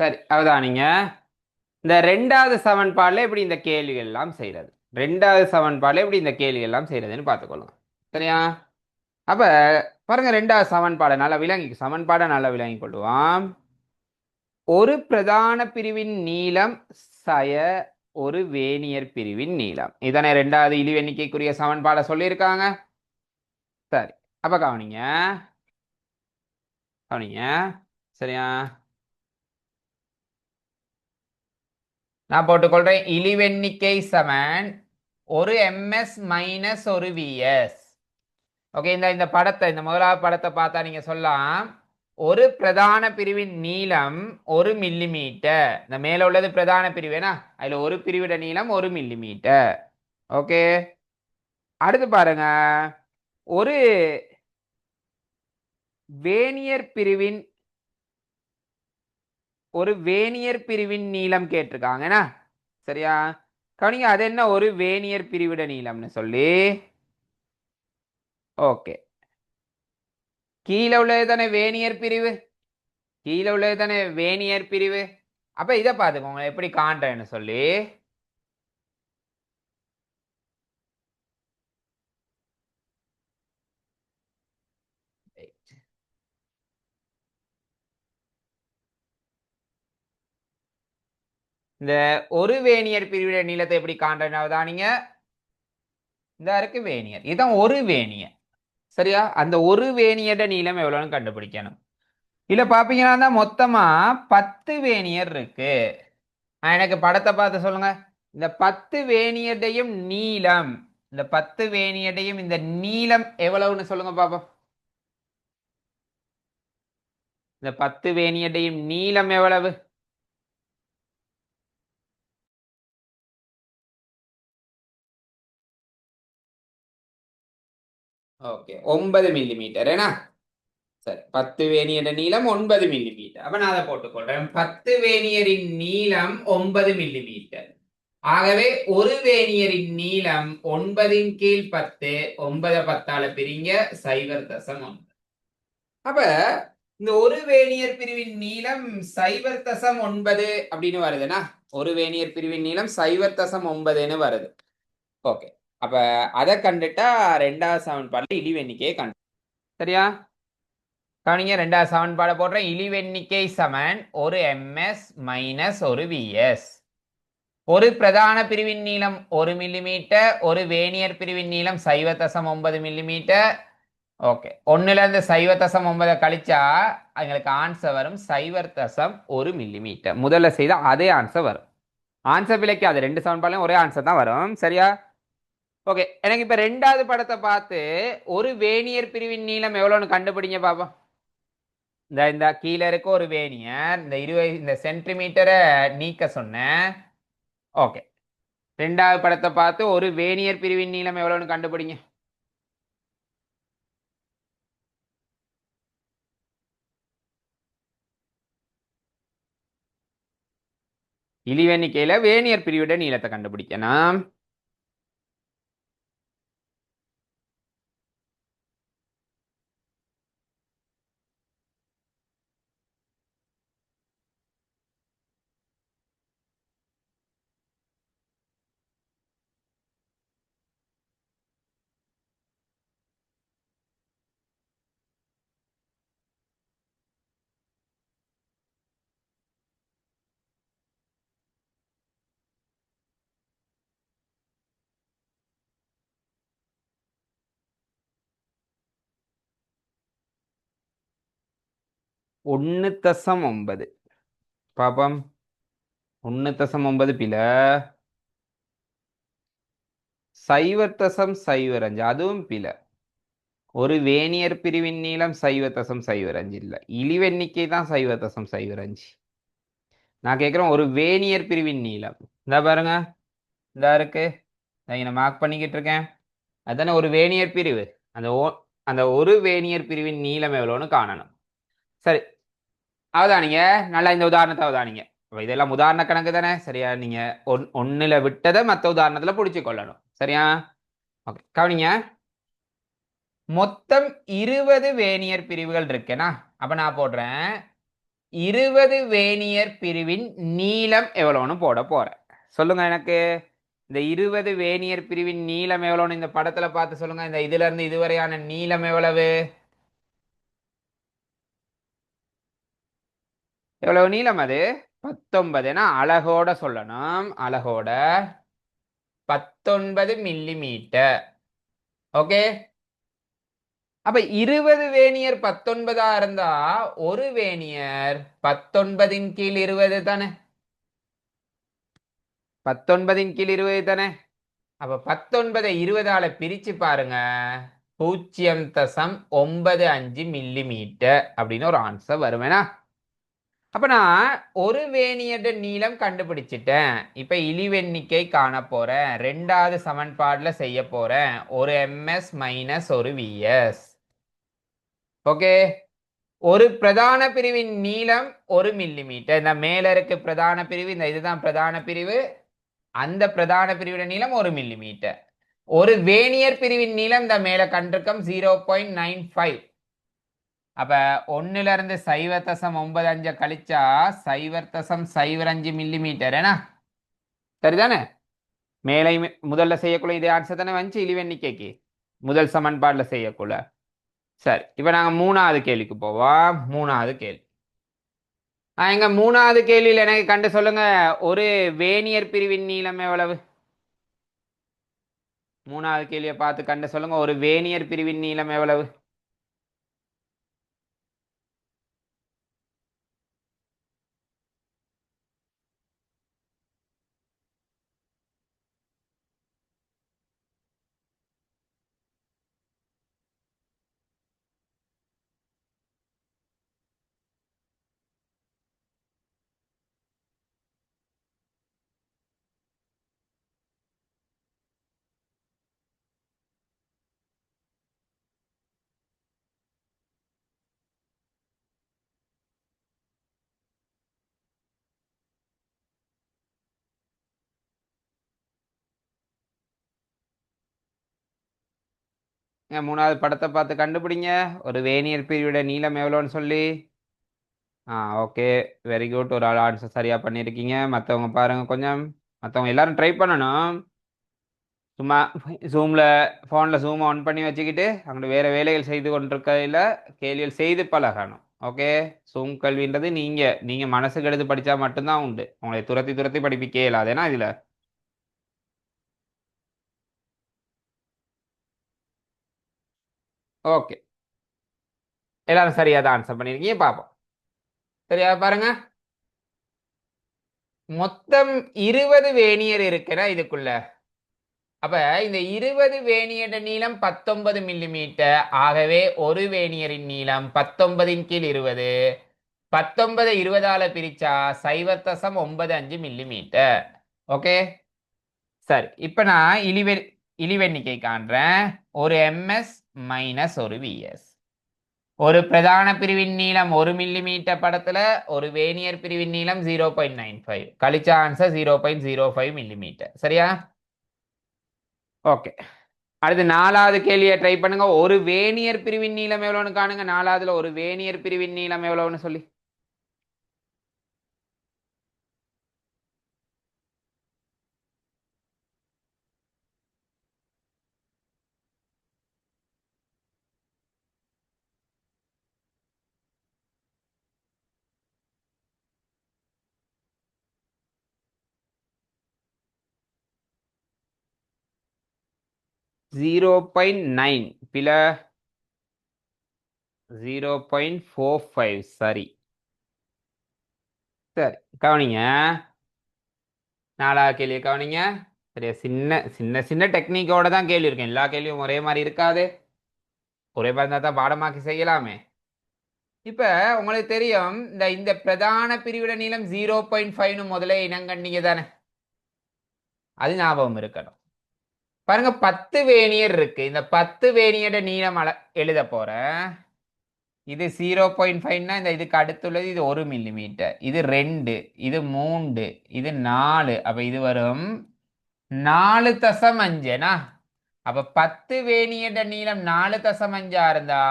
சரி அவதானிங்க இந்த ரெண்டாவது சமன்பாடில் எப்படி இந்த கேள்விகள் எல்லாம் செய்கிறது ரெண்டாவது சமன்பாடில் எப்படி இந்த கேள்வி எல்லாம் செய்கிறதுன்னு பார்த்துக்கொள்ளுங்க. சரியா? அப்போ பாருங்க ரெண்டாவது சமன்பாடை நல்லா விளங்கி சமன்பாடை நல்லா விளங்கி கொள்வோம் ஒரு பிரதான பிரிவின் நீளம் சய ஒரு வேனியர் பிரிவின் நீளம். இதனை ரெண்டாவது இழிவு எண்ணிக்கைக்குரிய சமன்பாடை சொல்லியிருக்காங்க. சரி அப்போ கவனிங்க. கவனிங்க. சரியா? நான் போட்டுக்கொள்றேன். இழிவெண்ணிக்கை சமன் ஒரு எம்எஸ் மைனஸ் ஒரு விஎஸ் ஓகே இந்த இந்த படத்தை இந்த முதலாவது படத்தை பார்த்தா நீங்கள் சொல்லலாம். ஒரு பிரதான பிரிவின் நீளம் ஒரு மில்லிமீட்டர் இந்த மேலே உள்ளது பிரதான பிரிவுனா அதில் ஒரு பிரிவிட நீளம் ஒரு மில்லிமீட்டர் ஓகே அடுத்து பாருங்க. ஒரு வேனியர் பிரிவின் ஒரு வேனியர் பிரிவின் நீளம் கேட்டிருக்காங்கண்ணா சரியா? கவனிங்க அது என்ன? ஒரு வேனியர் பிரிவிட நீளம்னு சொல்லி. ஓகே. கீழே உள்ளது தானே வேனியர் பிரிவு? கீழே உள்ளது தானே வேனியர் பிரிவு? அப்போ இதை பார்த்துக்கோங்க எப்படி காண்றேன்னு சொல்லி. இந்த ஒரு வேனியர் பிரிவிட நீளத்தை எப்படி காண்றேன்னு இந்த இருக்கு வேனியர் இதான் ஒரு வேனியர் சரியா? அந்த ஒரு வேனியட நீளம் எவ்வளோன்னு கண்டுபிடிக்கணும். இல்ல பாப்பீங்கன்னா தான் மொத்தமா பத்து வேனியர் இருக்கு. எனக்கு படத்தை பார்த்து சொல்லுங்க. இந்த பத்து வேணியடையும் நீளம். இந்த பத்து வேணியடையும் இந்த நீளம் எவ்வளவுன்னு சொல்லுங்க பாப்போம். இந்த பத்து வேணியடையும் நீளம் எவ்வளவு? ஓகே ஒன்பது மில்லிமீட்டர் ஏனா சரி பத்து வேணியரின் நீளம் ஒன்பது மில்லிமீட்டர் அப்ப நான் அதை போட்டுக்கொள்றேன். பத்து வேணியரின் நீளம் ஒன்பது மில்லிமீட்டர் ஆகவே ஒரு வேணியரின் நீளம் ஒன்பதின் கீழ் பத்து ஒன்பதை பத்தால பிரிங்க சைவர் தசம் ஒன்பது அப்ப இந்த ஒரு வேணியர் பிரிவின் நீளம் சைவர் தசம் ஒன்பது அப்படின்னு வருதுன்னா ஒரு வேணியர் பிரிவின் நீளம் சைவர் தசம் ஒன்பதுன்னு வருது. ஓகே அப்ப அதை கண்டுட்டா ரெண்டாவது சமன்பாடுல இழிவெண்ணிக்கையை கண்டு சரியா? கவனிங்க ரெண்டாவது சமன்பாடை போடுறேன். இழிவெண்ணிக்கை சமன் ஒரு எம்எஸ் மைனஸ் ஒரு விஎஸ் ஒரு பிரதான பிரிவின் நீளம் ஒரு மில்லிமீட்டர் ஒரு வேனியர் பிரிவின் நீளம் சைவ தசம் ஒன்பது மில்லிமீட்டர் ஓகே ஒன்றுலேருந்து இருந்து சைவ தசம் ஒன்பதை கழிச்சா எங்களுக்கு ஆன்சர் வரும். சைவர் தசம் ஒரு மில்லிமீட்டர் முதல்ல செய்தா அதே ஆன்சர் வரும். ஆன்சர் விலைக்கு அது ரெண்டு சமன்பாடுலையும் ஒரே ஆன்சர் தான் வரும். சரியா? ஓகே எனக்கு இப்போ ரெண்டாவது படத்தை பார்த்து ஒரு வேனியர் பிரிவின் நீளம் எவ்வளோன்னு கண்டுபிடிங்க பாப்போம். இந்த இந்த கீழே இருக்க ஒரு வேணியர் இந்த இருபது இந்த சென்டிமீட்டரை நீக்க சொன்னேன். ஓகே ரெண்டாவது படத்தை பார்த்து ஒரு வேனியர் பிரிவின் நீளம் எவ்வளோன்னு கண்டுபிடிங்க. இழிவெண்ணிக்கையில் வேனியர் பிரிவிட நீளத்தை கண்டுபிடிக்கணும் ஒன்று தசம் ஒன்பது பாப்பம். ஒன்று தசம் ஒன்பது பில சைவர் தசம் சைவர் அஞ்சு அதுவும் பில ஒரு வேணியர் பிரிவின் நீளம் சைவ தசம் சைவர் அஞ்சு இல்லை. இழிவெண்ணிக்கை தான் சைவ தசம் சைவர் அஞ்சு நான் கேட்குறேன் ஒரு வேணியர் பிரிவின் நீளம். இந்த பாருங்க. இந்த இருக்கு. நான் மார்க் பண்ணிக்கிட்டு இருக்கேன். அதானே ஒரு வேணியர் பிரிவு. அந்த ஓ அந்த ஒரு வேணியர் பிரிவின் நீளம் எவ்வளோன்னு காணணும். சரி. அவதானிங்க. நல்லா இந்த உதாரணத்தை அவதானிங்க. இதெல்லாம் உதாரண கணக்கு தானே. சரியா? நீங்க ஒன் ஒன்னுல விட்டதை மற்ற உதாரணத்துல பிடிச்சு கொள்ளணும் சரியா? ஓகே கவனிங்க. மொத்தம் இருபது வேனியர் பிரிவுகள் இருக்குன்னா அப்ப நான் போடுறேன். இருபது வேனியர் பிரிவின் நீளம் எவ்வளோன்னு போட போறேன். சொல்லுங்க எனக்கு. இந்த இருபது வேனியர் பிரிவின் நீளம் எவ்வளோன்னு இந்த படத்துல பார்த்து சொல்லுங்க. இந்த இதுல இருந்து இதுவரையான நீளம் எவ்வளவு? எவ்வளவு நீளம் அது? பத்தொன்பதுனா அழகோட சொல்லணும். அழகோட பத்தொன்பது மில்லி மீட்டர் ஓகே அப்ப இருபது வேணியர் பத்தொன்பதா இருந்தா ஒரு வேணியர் பத்தொன்பதின் கீழ் இருபது தானே? பத்தொன்பதின் கீழ் இருபது தானே? அப்ப பத்தொன்பதை இருபதால பிரிச்சு பாருங்க. பூஜ்ஜியம் தசம் ஒன்பது அஞ்சு மில்லி மீட்டர் அப்படின்னு ஒரு ஆன்சர் வருவேனா அப்போ நான் ஒரு வேணியட நீளம் கண்டுபிடிச்சிட்டேன். இப்போ இழிவெண்ணிக்கை காண போகிறேன் ரெண்டாவது சமன்பாடில் செய்ய போகிறேன் ஒரு எம்எஸ் மைனஸ் ஒரு விஎஸ். ஓகே? ஒரு பிரதான பிரிவின் நீளம் ஒரு மில்லி மீட்டர் இந்த மேலே இருக்க பிரதான பிரிவு இந்த இதுதான் பிரதான பிரிவு. அந்த பிரதான பிரிவிட நீளம் ஒரு மில்லி மீட்டர் ஒரு வேணியர் பிரிவின் நீளம் இந்த மேலே கண்டிருக்கம் ஜீரோ பாயிண்ட் நைன் ஃபைவ் அப்போ ஒன்றுலேருந்து இருந்து சைவர் தசம் ஒன்பது அஞ்சை கழிச்சா சைவர் தசம் சைவர் அஞ்சு மில்லி மீட்டர் ஏன்னா? சரிதானே? மேலே முதல்ல செய்யக்குள்ள இதே ஆன்சர் தானே வந்துச்சு இழிவெண்ணிக்கைக்கு. முதல் சமன்பாட்டில் செய்யக்குள்ள. சரி இப்போ நாங்கள் மூணாவது கேள்விக்கு போவோம். மூணாவது கேள்வி. ஆ, எங்க மூணாவது கேள்வியில் எனக்கு கண்டு சொல்லுங்க ஒரு வேனியர் பிரிவின் நீளம் எவ்வளவு? மூணாவது கேள்வியை பார்த்து கண்டு சொல்லுங்க ஒரு வேனியர் பிரிவின் நீளம் எவ்வளவு? ஏங்க, மூணாவது படத்தை பார்த்து கண்டுபிடிங்க. ஒரு வேனியர் பிரிவோட நீளம் எவ்வளோன்னு சொல்லி. ஆ ஓகே. வெரி குட் ஒரு ஆள் ஆன்சர் சரியாக பண்ணியிருக்கீங்க. மற்றவங்க பாருங்கள் கொஞ்சம். மற்றவங்க எல்லாரும் ட்ரை பண்ணணும். சும்மா ஜூமில் ஃபோனில் ஜூம் ஆன் பண்ணி வச்சுக்கிட்டு அங்கே வேறு வேலைகள் செய்து கொண்டிருக்கையில் கேள்விகள் செய்து பழகணும். ஓகே? சூம் கல்வின்றது நீங்கள் நீங்கள் மனசுக்கு எடுத்து படித்தா மட்டும்தான் உண்டு. உங்களை துரத்தி துரத்தி படிப்பிக்கே இல்லாதேனா இதில் ஓகே எல்லாரும் சரியாக தான் ஆன்சர் பண்ணியிருக்கீங்க பார்ப்போம் சரியா பாருங்க மொத்தம் இருபது வேணியர் இருக்குன்னா இதுக்குள்ள அப்ப இந்த இருபது வேணியட நீளம் பத்தொன்பது மில்லிமீட்டர் ஆகவே ஒரு வேணியரின் நீளம் பத்தொன்பதின் கீழ் இருபது பத்தொன்பது இருபதால பிரிச்சா சைவர் தசம் ஒன்பது அஞ்சு மில்லிமீட்டர் ஓகே சரி இப்ப நான் இழிவெ இழிவெண்ணிக்கை காண்றேன் ஒரு எம்எஸ் மைனஸ் ஒரு விஎஸ் ஒரு பிரதான பிரிவின் நீளம் ஒரு மில்லிமீட்டர் படத்துல ஒரு வேனியர் பிரிவின் நீளம் zero point nine five கழிச்ச answer zero point zero five millimetre சரியா? ஓகே அடுத்து நாலாவது கேள்வியை ட்ரை பண்ணுங்க. ஒரு வேனியர் பிரிவின் நீளம் எவ்வளோன்னு காணுங்க. நாலாவதுல ஒரு வேனியர் பிரிவின் நீளம் எவ்வளோன்னு சொல்லி. ஜீரோ பாயிண்ட் நைன் பில ஜீரோ பாயிண்ட் ஃபோர் ஃபைவ் சரி. சரி கவனிங்க. நாலாவது கேள்வி கவனிங்க. சரியா? சின்ன சின்ன சின்ன டெக்னிக்கோட தான் கேள்வி இருக்கும் எல்லா கேள்வியும் ஒரே மாதிரி இருக்காது. ஒரே மாதிரி இருந்தால் தான் பாடமாக்கி செய்யலாமே. இப்போ உங்களுக்கு தெரியும் இந்த இந்த பிரதான பிரிவிட நீளம் ஜீரோ பாயிண்ட் ஃபைவ்னு முதல்ல இனங்கண்டிங்க தானே அது ஞாபகம் இருக்கணும். பாருங்க பத்து வேணியர் இருக்கு. இந்த பத்து வேணியோட நீளம் அள எழுத போறேன் இது ஜீரோ பாயிண்ட் ஃபைவ்னா இந்த இதுக்கு அடுத்துள்ளது இது ஒரு மில்லிமீட்டர் இது ரெண்டு இது மூன்று இது நாலு. அப்போ இது வரும் நாலு தசம் அஞ்சுனா அப்போ பத்து வேணியட நீளம் நாலு தசம் அஞ்சா இருந்தா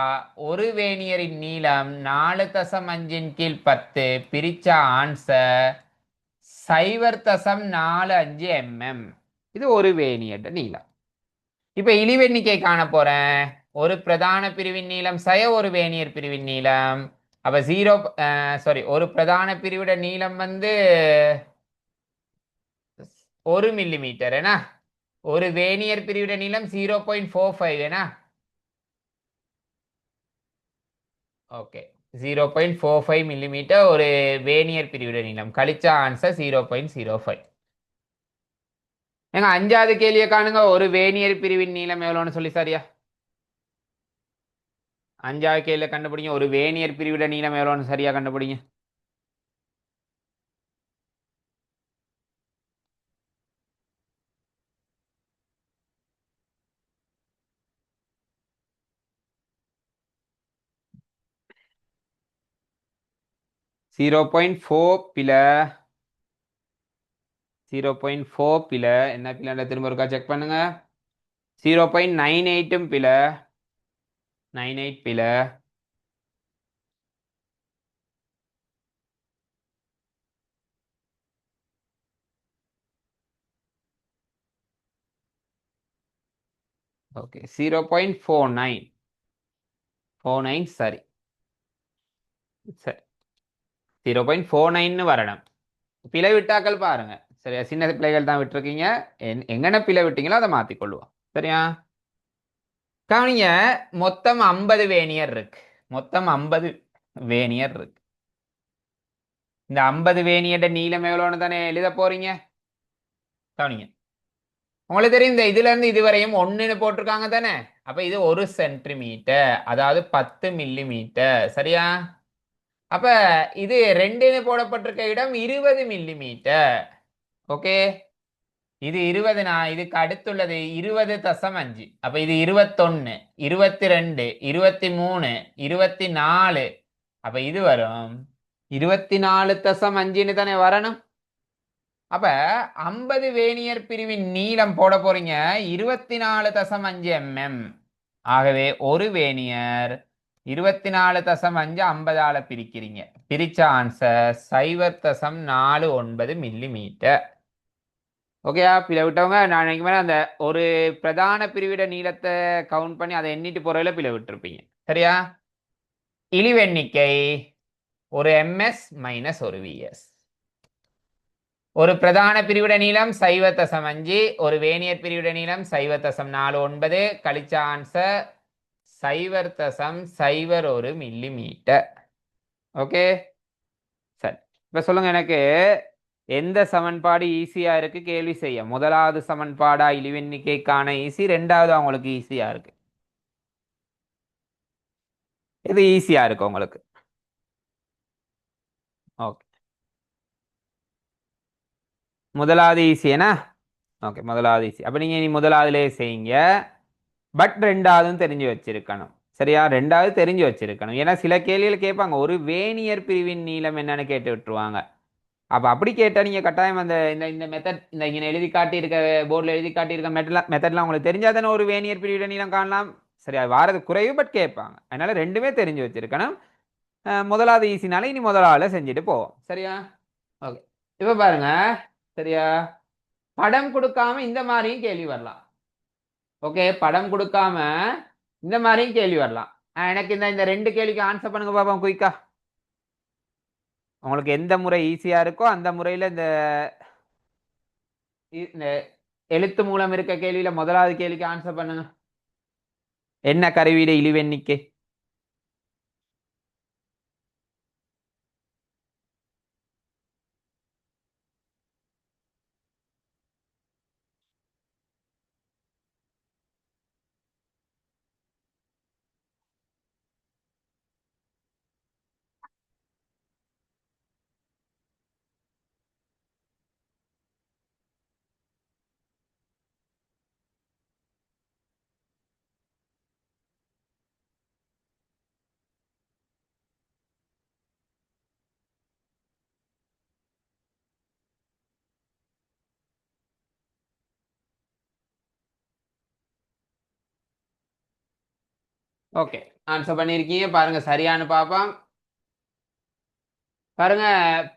ஒரு வேணியரின் நீளம் நாலு தசம் அஞ்சின் கீழ் பத்து. பிரிச்சா ஆன்சர் சைவர் தசம் நாலு அஞ்சு எம்எம் இது ஒரு வேணியட நீளம். இப்ப இழிவெண்ணிக்கை காண போறேன். ஒரு பிரதான பிரிவின் நீளம் சய ஒரு வேணியர் பிரிவின் நீளம். அப்ப ஜீரோ சாரி ஒரு பிரதான பிரிவிட நீளம் வந்து ஒரு மில்லிமீட்டர் என்ன ஒரு வேணியர் பிரிவிட நீளம் ஜீரோ பாயிண்ட் ஃபோர் ஃபைவ் ஏனா? Okay zero point four five millimetre ஒரு வேனியர் பிரிவிட நீளம். கழிச்சா answer zero point zero five ஏங்க அஞ்சாவது கேள்வியை காணுங்க. ஒரு வேனியர் பிரிவின் நீளம் எவ்வளோன்னு சொல்லி சரியா? அஞ்சாவது கேள்வியில கண்டுபிடிங்க. ஒரு வேனியர் பிரிவிட நீளம் எவ்வளோன்னு சரியா கண்டுபிடிங்க. ஜீரோ பாயிண்ட் ஃபோர் பில ஜீரோ பாயிண்ட் ஃபோர் பில. என்ன பிள்ளை திரும்ப இருக்கா செக் பண்ணுங்க. ஜீரோ பாயிண்ட் நைன் எயிட்டும் பில. நைன் எயிட் பில. Okay zero point four nine four nine சரி. சரி. ஜீரோ பாயிண்ட் ஃபோர் நைன்னு வரணும். பிழை விட்டாக்கள் பாருங்கள் சரியா சின்ன பிள்ளைகள் தான் விட்டுருக்கீங்க. என் எங்கன பிழை விட்டீங்களோ அதை மாற்றிக்கொள்வோம் சரியா? கவனிங்க மொத்தம் ஐம்பது வேணியர் இருக்கு. மொத்தம் ஐம்பது வேணியர் இருக்கு. இந்த ஐம்பது வேணியட நீளம் எவ்வளோன்னு தானே எழுத போறீங்க? கவனிங்க. உங்களுக்கு தெரியும் இந்த இதுல இருந்து இதுவரையும் ஒன்றுன்னு போட்டிருக்காங்க தானே? அப்ப இது ஒரு சென்டிமீட்டர் அதாவது பத்து மில்லி மீட்டர் சரியா? அப்ப இது ரெண்டுன்னு போடப்பட்டிருக்க இடம் இருபது மில்லி மீட்டர் ஓகே? இது இருபதுனா இதுக்கு அடுத்துள்ளது இருபது தசம் அஞ்சு. அப்ப இது இருபத்தொன்னு இருபத்தி ரெண்டு இருபத்தி மூணு இருபத்தி நாலு அப்ப இது வரும் இருபத்தி நாலு தசம் அஞ்சுன்னு தானே வரணும்? அப்ப ஐம்பது வேணியர் பிரிவின் நீளம் போட போறீங்க. இருபத்தி நாலு தசம் அஞ்சு எம்எம் ஆகவே ஒரு வேணியர் இருபத்தி நாலு தசம் அஞ்சு ஐம்பதால பிரிக்கிறீங்க. பிரிச்ச ஆன்சர் சைவர் தசம் நாலு ஒன்பது மில்லி மீட்டர் ஓகேயா பிழை விட்டவங்க நான் நினைக்க போது அந்த ஒரு பிரதான பிரிவிட நீளத்தை கவுண்ட் பண்ணி அதை எண்ணிட்டு போறதுல பிழை விட்டுருப்பீங்க. சரியா? இழிவெண்ணிக்கை ஒரு எம்எஸ் மைனஸ் ஒரு விஎஸ் ஒரு பிரதான பிரிவிட நீளம் சைவ தசம் அஞ்சு ஒரு வேனியர் பிரிவிட நீளம் சைவ தசம் நாலு ஒன்பது கழிச்ச ஆன்சர் சைவர் தசம் சைவர் ஒரு மில்லி மீட்டர் ஓகே சரி. இப்போ சொல்லுங்க எனக்கு. எந்த சமன்பாடு ஈஸியா இருக்கு? கேள்வி செய்ய. முதலாவது சமன்பாடா? இழிவெண்ணிக்கைக்கான ஈஸி. ரெண்டாவது அவங்களுக்கு ஈஸியா இருக்கு. இது ஈஸியா இருக்கு உங்களுக்கு. ஓகே. முதலாவது ஈஸியனா ஓகே முதலாவது ஈஸி. அப்போ நீங்கள் நீ முதலாவதுலேயே செய்யுங்க. பட் ரெண்டாவதும் தெரிஞ்சு வச்சிருக்கணும். சரியா? ரெண்டாவது தெரிஞ்சு வச்சிருக்கணும். ஏன்னா சில கேள்விகள் கேட்பாங்க. ஒரு வேனியர் பிரிவின் நீளம் என்னன்னு கேட்டு விட்டுருவாங்க. அப்போ அப்படி கேட்டால் நீங்கள் கட்டாயம் அந்த இந்த இந்த மெத்தட் இந்த இங்கே எழுதி காட்டியிருக்க போர்டில் எழுதி காட்டியிருக்க மெத்தட்லாம் மெத்தட்லாம் உங்களுக்கு தெரிஞ்சால் தானே ஒரு வேனியர் பிரிவிட நீளம் காணலாம். சரி அது வாரது குறைவு பட் கேட்பாங்க. அதனால் ரெண்டுமே தெரிஞ்சு வச்சிருக்கணும். முதலாவது ஈஸினால இனி முதலாவில் செஞ்சுட்டு போவோம். சரியா? ஓகே இப்போ பாருங்க. சரியா? படம் கொடுக்காம இந்த மாதிரியும் கேள்வி வரலாம். ஓகே படம் கொடுக்காம இந்த மாதிரியும் கேள்வி வரலாம். எனக்கு இந்த இந்த ரெண்டு கேள்விக்கு ஆன்சர் பண்ணுங்க பாப்பா குயிக்கா உங்களுக்கு எந்த முறை ஈஸியாக இருக்கோ அந்த முறையில் இந்த இந்த எழுத்து மூலம் இருக்க கேள்வியில் முதலாவது கேள்விக்கு ஆன்சர் பண்ணுங்க என்ன கருவியிட இழிவெண்ணிக்கை? ஓகே ஆன்சர் பண்ணியிருக்கீங்க பாருங்க சரியானு பார்ப்போம். பாருங்க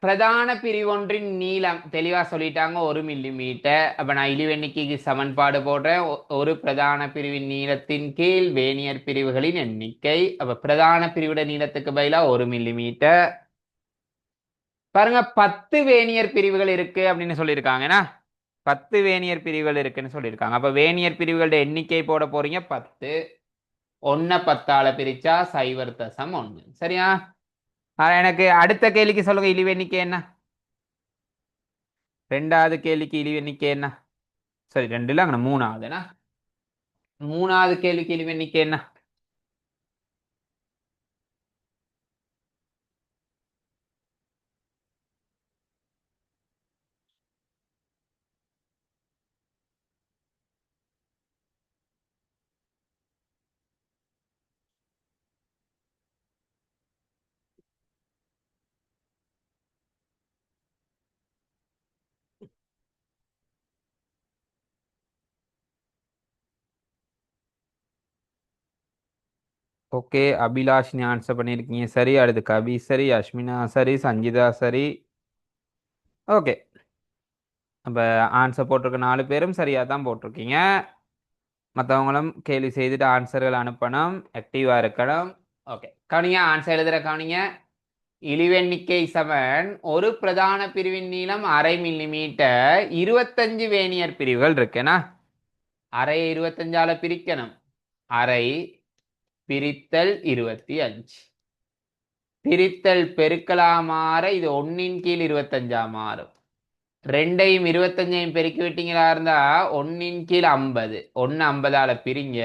பிரதான பிரிவொன்றின் நீளம் தெளிவா சொல்லிட்டாங்க ஒரு மில்லி மீட்டர் அப்போ நான் இழிவெண்ணிக்கைக்கு சமன்பாடு போடுறேன். ஒரு பிரதான பிரிவின் நீளத்தின் கீழ் வேனியர் பிரிவுகளின் எண்ணிக்கை. அப்போ பிரதான பிரிவுட நீளத்துக்கு பதிலா ஒரு மில்லி மீட்டர் பாருங்க பத்து வேனியர் பிரிவுகள் இருக்கு அப்படின்னு சொல்லியிருக்காங்கன்னா பத்து வேனியர் பிரிவுகள் இருக்குன்னு சொல்லியிருக்காங்க. அப்போ வேனியர் பிரிவுகளோட எண்ணிக்கை போட போறீங்க பத்து. ஒன்ன பத்தால பிரிச்சா சைவர் தசம் ஒன்று சரியா? எனக்கு அடுத்த கேள்விக்கு சொல்லுங்க இழிவு எண்ணிக்கை என்ன? ரெண்டாவது கேள்விக்கு இழிவு எண்ணிக்கை என்ன? சரி ரெண்டுல இல்லை அங்கே மூணாவதுனா? மூணாவது கேள்விக்கு இழிவு எண்ணிக்கை என்ன? ஓகே அபிலாஷினி ஆன்சர் பண்ணியிருக்கீங்க. சரி அடுத்து கவி சரி அஷ்மினா சரி சஞ்சிதா சரி. ஓகே. அப்போ ஆன்சர் போட்டிருக்க நாலு பேரும் சரியாக தான் போட்டிருக்கீங்க. மற்றவங்களும் கேள்வி செய்துட்டு ஆன்சர்கள் அனுப்பணும். ஆக்டிவாக இருக்கணும். ஓகே. கவனிங்க ஆன்சர் எழுதுகிற கவனிங்க. இழிவெண்ணிக்கை சமன் ஒரு பிரதான பிரிவின் நீளம் அரை மில்லி மீட்டர் இருபத்தஞ்சு வேனியர் பிரிவுகள் இருக்குன்னா அரை இருபத்தஞ்சால பிரிக்கணும். அரை பிரித்தல் இருபத்தி அஞ்சு. பிரித்தல் பெருக்கலாமாற இது ஒன்னின் கீழ் இருபத்தஞ்சா மாறும் ரெண்டையும் இருபத்தஞ்சையும் பெருக்கி விட்டீங்களா இருந்தா ஒன்னின் கீழ் ஐம்பது. ஒன்னு ஐம்பதால பிரிங்க.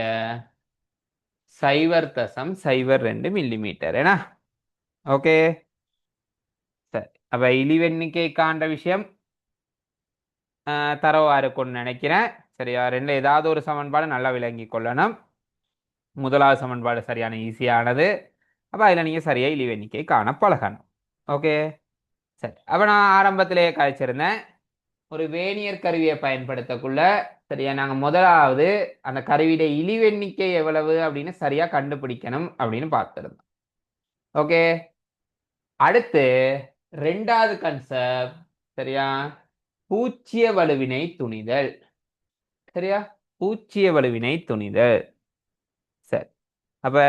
சைவர் தசம் சைவர் ரெண்டு மில்லி மீட்டர் ஏன்னா ஓகே. சரி அப்ப இழிவெண்ணிக்கை விஷயம் ஆஹ், தரவா இருக்கும்னு நினைக்கிறேன். சரியா? ரெண்டு ஏதாவது ஒரு சமன்பாடு நல்லா விளங்கி கொள்ளணும். முதலாவது சமன்பாடு சரியான ஈஸியானது அப்போ அதில் நீங்கள் சரியாக இழிவு எண்ணிக்கை காண பழகணும். ஓகே சரி. அப்போ நான் ஆரம்பத்திலே கழிச்சிருந்தேன். ஒரு வேனியர் கருவியை பயன்படுத்தக்குள்ள சரியா நாங்கள் முதலாவது அந்த கருவியுடைய இழிவெண்ணிக்கை எவ்வளவு அப்படின்னு சரியாக கண்டுபிடிக்கணும் அப்படின்னு பார்த்துருந்தோம். ஓகே அடுத்து ரெண்டாவது கன்செப்ட் சரியா? பூச்சிய வலுவினை துணிதல். சரியா? பூச்சிய வலுவினை துணிதல். அப்போ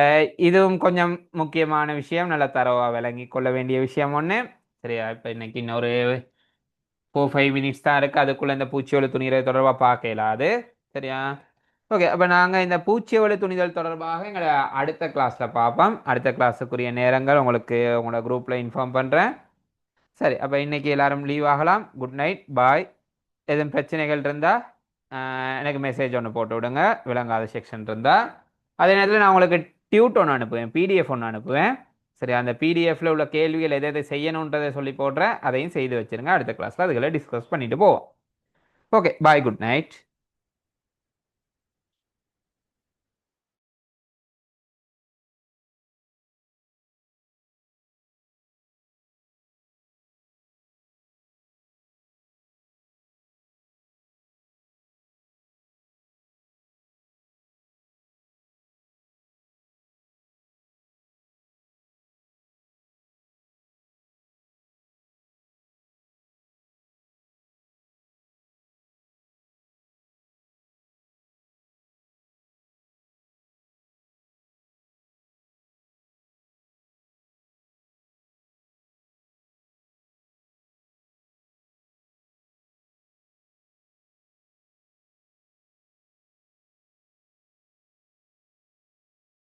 இதுவும் கொஞ்சம் முக்கியமான விஷயம். நல்லா தரவாக விளங்கி கொள்ள வேண்டிய விஷயம் ஒன்று சரியா? இப்போ இன்னைக்கு இன்னொரு ஃபோர் ஃபைவ் மினிட்ஸ் தான் இருக்குது அதுக்குள்ளே இந்த பூச்சியோட துணிகளை தொடர்பாக பார்க்க அது சரியா? ஓகே அப்போ நாங்கள் இந்த பூச்சியோட துணிதல் தொடர்பாக எங்களை அடுத்த கிளாஸில் பார்ப்போம். அடுத்த கிளாஸுக்குரிய நேரங்கள் உங்களுக்கு உங்களோட குரூப்பில் இன்ஃபார்ம் பண்ணுறேன் சரி அப்போ இன்றைக்கி எல்லோரும் லீவ் ஆகலாம். குட் நைட் பாய் எதுவும் பிரச்சனைகள் இருந்தால் எனக்கு மெசேஜ் ஒன்று போட்டு விடுங்க. விளங்காத செக்ஷன் இருந்தால் அதே நேரத்தில் நான் உங்களுக்கு டியூட் ஒன்று அனுப்புவேன் பிடிஎஃப் ஒன்று அனுப்புவேன். சரி அந்த பிடிஎஃப்ல உள்ள கேள்விகள் எதை எதை செய்யணுன்றதை சொல்லி போடுறேன் அதையும் செய்து வச்சிருங்க. அடுத்த கிளாஸில் அதுகளை டிஸ்கஸ் பண்ணிட்டு போவோம். Okay bye good night